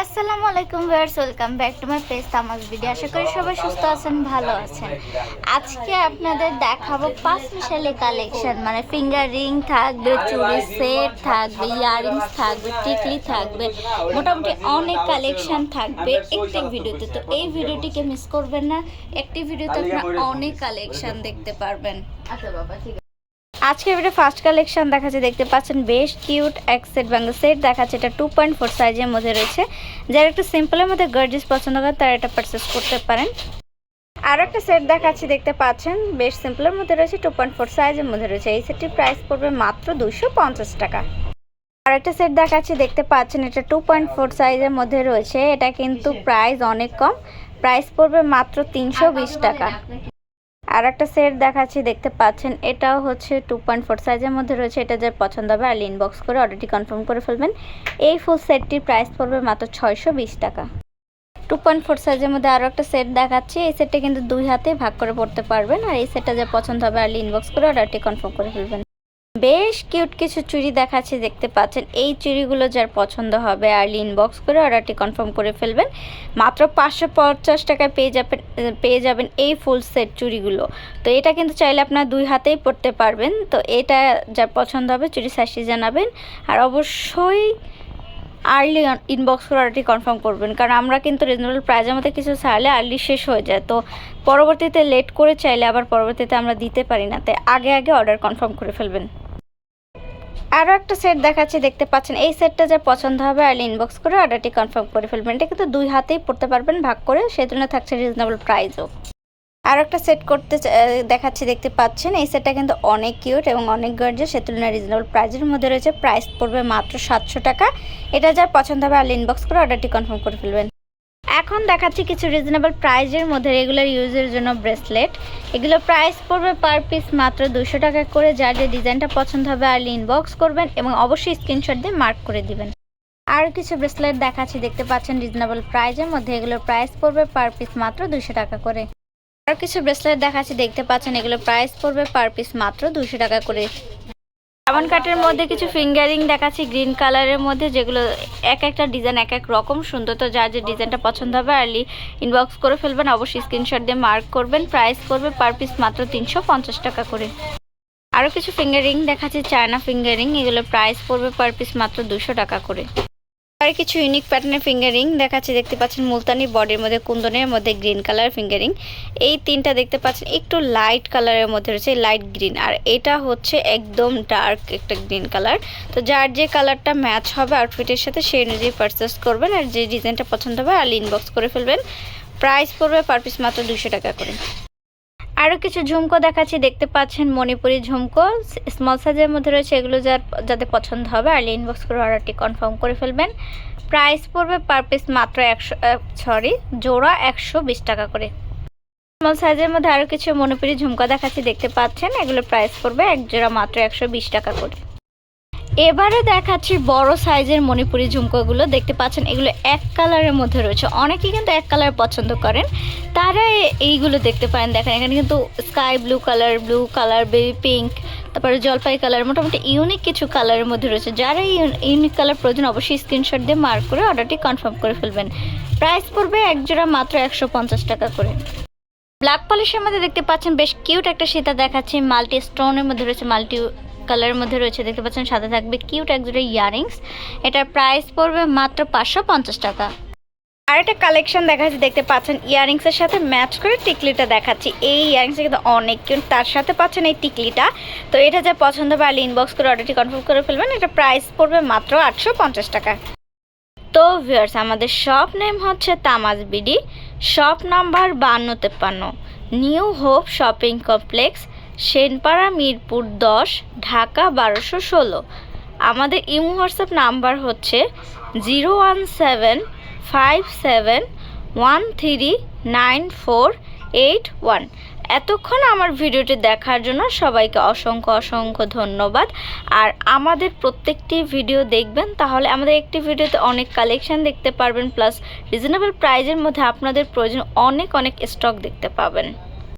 আসসালামু আলাইকুম viewers, welcome back to my page তামাজ video. আশা করি সবাই সুস্থ আছেন, ভালো আছেন। আজকে আপনাদের দেখাবো পাঁচ মিশালি কালেকশন মানে ফিঙ্গার রিং থাকবে, চুড়ি সেট থাকবে ইয়ারিংস থাকবে, টিকলি থাকবে, মোটামুটি অনেক কালেকশন থাকবে একটি ভিডিওতে। তো এই ভিডিওটিকে মিস করবেন না, একটি ভিডিওতে আপনারা অনেক কালেকশন দেখতে পারবেন। আচ্ছা বাবা, ঠিক আজকে ভিডিও ফার্স্ট কালেকশন দেখাচ্ছে দেখতে পাচ্ছেন বেশ কিউট এক সেট ব্যাঙ্গল সেট দেখাচ্ছে এটা টু পয়েন্ট ফোর সাইজের মধ্যে রয়েছে। যারা একটু সিম্পলের মধ্যে গার্জিস পছন্দ করেন তারা এটা পারচেস করতে পারেন। আর একটা সেট দেখাচ্ছি দেখতে পাচ্ছেন বেশ সিম্পলের মধ্যে রয়েছে টু পয়েন্ট ফোর সাইজের মধ্যে রয়েছে। এই সেটটির প্রাইস পড়বে মাত্র দুশো পঞ্চাশ টাকা। আর একটা সেট দেখাচ্ছি দেখতে পাচ্ছেন এটা টু পয়েন্ট ফোর সাইজের মধ্যে রয়েছে। এটা কিন্তু প্রাইস অনেক কম। প্রাইস পড়বে মাত্র তিনশো বিশ টাকা। আর একটা সেট দেখাচ্ছি, দেখতে পাচ্ছেন, এটাও হচ্ছে টু পয়েন্ট ফোর সাইজের মধ্যে রয়েছে, এটা যার পছন্দ হবে, আর ইনবক্স করে অর্ডারটি কনফার্ম করে ফেলবেন। এই ফুল সেটটির প্রাইস পড়বে মাত্র ছয়শো বিশ টাকা। টু পয়েন্ট ফোর সাইজের মধ্যে আরও একটা সেট দেখাচ্ছি, এই সেটটা কিন্তু দুই হাতে ভাগ করে পড়তে পারবেন, আর এই সেটটা যা পছন্দ হবে, আর ইনবক্স করে অর্ডারটি কনফার্ম করে ফেলবেন। বেশ কিউট কিছু চুড়ি দেখাচ্ছে, দেখতে পাচ্ছেন। এই চুড়িগুলো যার পছন্দ হবে, আর ইনবক্স করে অর্ডারটি কনফার্ম করে ফেলবেন। মাত্র পাঁচশো পঞ্চাশ টাকায় পেয়ে যাবেন পেয়ে যাবেন এই ফুল সেট চুড়িগুলো। তো এটা কিন্তু চাইলে আপনার দুই হাতেই পরতে পারবেন। তো এটা যার পছন্দ হবে, চুড়ি সাইজটি জানাবেন। আর অবশ্যই আর্লি ইনবক্স করে অর্ডারটি কনফার্ম করবেন। কারণ আমরা কিন্তু রিজনেবল প্রাইজের মধ্যে কিছু চাইলে আর্লি শেষ হয়ে যায়। তো পরবর্তীতে লেট করে চাইলে আবার পরবর্তীতে আমরা দিতে পারি না। তাই আগে আগে অর্ডার কনফার্ম করে ফেলবেন। আরও একটা সেট দেখাচ্ছি, দেখতে পাচ্ছেন। এই সেটটা যা পছন্দ হবে, আর ইনবক্স করে অর্ডারটি কনফার্ম করে ফেলবেন। এটা কিন্তু দুই হাতেই পড়তে পারবেন, ভাগ করে। সেই জন্য থাকছে রিজনেবল প্রাইসও আর একটা সেট করতে দেখাচ্ছি, দেখতে পাচ্ছেন। এই সেটটা কিন্তু অনেক কিউট এবং অনেক গর্জে সে তুলনায় রিজনেবল প্রাইসের মধ্যে রয়েছে। প্রাইস পড়বে মাত্র সাতশো টাকা। এটা যার পছন্দ হবে, আর ইনবক্স করে অর্ডারটি কনফার্ম করে ফেলবেন। এখন দেখাচ্ছি কিছু রিজনেবল প্রাইজের মধ্যে রেগুলার ইউজের জন্য ব্রেসলেট এগুলো প্রাইস পড়বে পার পিস মাত্র দুশো টাকা করে। যার যে ডিজাইনটা পছন্দ হবে আর ইনবক্স করবেন এবং অবশ্যই স্ক্রিনশট দিয়ে মার্ক করে দিবেন। আর কিছু ব্রেসলেট দেখাচ্ছি, দেখতে পাচ্ছেন রিজনেবল প্রাইজের মধ্যে। এগুলোর প্রাইস পড়বে পার পিস মাত্র দুশো টাকা করে। আর কিছু ব্রেসলেট দেখাচ্ছি, দেখতে পাচ্ছেন এগুলো প্রাইস পড়বে পার পিস মাত্র দুশো টাকা করে। সাবান কাটের মধ্যে কিছু ফিঙ্গারিং দেখাচ্ছি গ্রিন কালারের মধ্যে যেগুলো এক একটা ডিজাইন এক এক রকম, সুন্দর তো যার যে ডিজাইনটা পছন্দ হবে আর্লি ইনবক্স করে ফেলবেন, অবশ্যই স্ক্রিনশট দিয়ে মার্ক করবেন প্রাইস করবে পার পিস মাত্র তিনশো পঞ্চাশ টাকা করে। আরও কিছু ফিঙ্গারিং দেখাচ্ছি চায়না ফিঙ্গারিং এগুলো প্রাইস পড়বে পার পিস মাত্র দুশো টাকা করে। আর কিছু ইউনিক প্যাটার্নের ফিঙ্গারিং দেখাচ্ছি দেখতে পাচ্ছেন মুলতানি বডির মধ্যে, কুন্দনের মধ্যে গ্রিন কালার ফিঙ্গারিং এই তিনটা দেখতে পাচ্ছেন একটু লাইট কালারের মধ্যে রয়েছে লাইট গ্রিন আর এটা হচ্ছে একদম ডার্ক একটা গ্রিন কালার তো যার যে কালারটা ম্যাচ হবে আউটফিটের সাথে সেই অনুযায়ী পারচেস করবেন আর যে ডিজাইনটা পছন্দ হবে, আর ইনবক্স করে ফেলবেন। প্রাইস পড়বে পার পিস মাত্র দুশো টাকা করে। আরও কিছু ঝুমকো দেখাচ্ছি, দেখতে পাচ্ছেন মণিপুরি ঝুমকো। স্মল সাইজের মধ্যে রয়েছে এগুলো যার, যাদের পছন্দ হবে, আর ইনবক্স করে অর্ডারটি কনফার্ম করে ফেলবেন। প্রাইস পড়বে পার পিস মাত্র একশো সরি জোড়া একশো বিশ টাকা করে। স্মল সাইজের মধ্যে আরও কিছু মণিপুরি ঝুমকো দেখাচ্ছি, দেখতে পাচ্ছেন এগুলো প্রাইস পড়বে এক জোড়া মাত্র একশো বিশ টাকা করে। এবারে দেখাচ্ছি বড় সাইজের মণিপুরি ঝুমকোগুলো, দেখতে পাচ্ছেন এগুলো এক কালারের মধ্যে রয়েছে। অনেকেই কিন্তু এক কালার পছন্দ করেন। তারা এইগুলো দেখতে পারেন। দেখেন, এখানে কিন্তু sky blue colour blue colour baby pink তারপরে জলপাই কালার মোটামুটি ইউনিক কিছু কালারের মধ্যে রয়েছে। যারা ইউনিক কালার প্রয়োজন, অবশ্যই স্ক্রিনশট দিয়ে মার্ক করে অর্ডারটি কনফার্ম করে ফেলবেন। প্রাইস পড়বে এক জোড়া মাত্র একশো পঞ্চাশ টাকা করে। ব্ল্যাক পলিশের মধ্যে দেখতে পাচ্ছেন, বেশ কিউট একটা সীতা দেখাচ্ছি। মাল্টি স্টোনের মধ্যে রয়েছে, মাল্টি কালারের মধ্যে রয়েছে, দেখতে পাচ্ছেন সাথে থাকবে কিউট এক জোড়া ইয়ারিংস। এটার প্রাইস পড়বে মাত্র পাঁচশো পঞ্চাশ টাকা। আর একটা কালেকশন দেখাচ্ছি, দেখতে পাচ্ছেন ইয়ারিংসের সাথে ম্যাচ করে টিকলিটা দেখাচ্ছি। এই ইয়ারিংসটা কিন্তু অনেক কিউট তার সাথে পাচ্ছেন এই টিকলিটা। তো এটা যা পছন্দ আর ইনবক্স করে অর্ডারটি কনফার্ম করে ফেলবেন, এটা প্রাইস পড়বে মাত্র আটশো পঞ্চাশ টাকা। তো ভিউয়ার্স আমাদের শপ নেম হচ্ছে তামাজ বিডি শপ নাম্বার বান্ন তেপ্পান্ন, new hope shopping complex Senpara, Mirpur দশ, ঢাকা বারোশো ষোলো। আমাদের ইমো হোয়াটসঅ্যাপ নাম্বার হচ্ছে zero one seven five seven one three nine four eight one. এতক্ষণ আমার ভিডিওটি দেখার জন্য সবাইকে অসংখ্য অসংখ্য ধন্যবাদ। আর আমাদের প্রত্যেকটি ভিডিও দেখবেন, তাহলে আমাদের একটি ভিডিওতে অনেক কালেকশন দেখতে পারবেন প্লাস রিজনেবল প্রাইজের মধ্যে আপনাদের প্রয়োজন অনেক অনেক স্টক দেখতে পাবেন।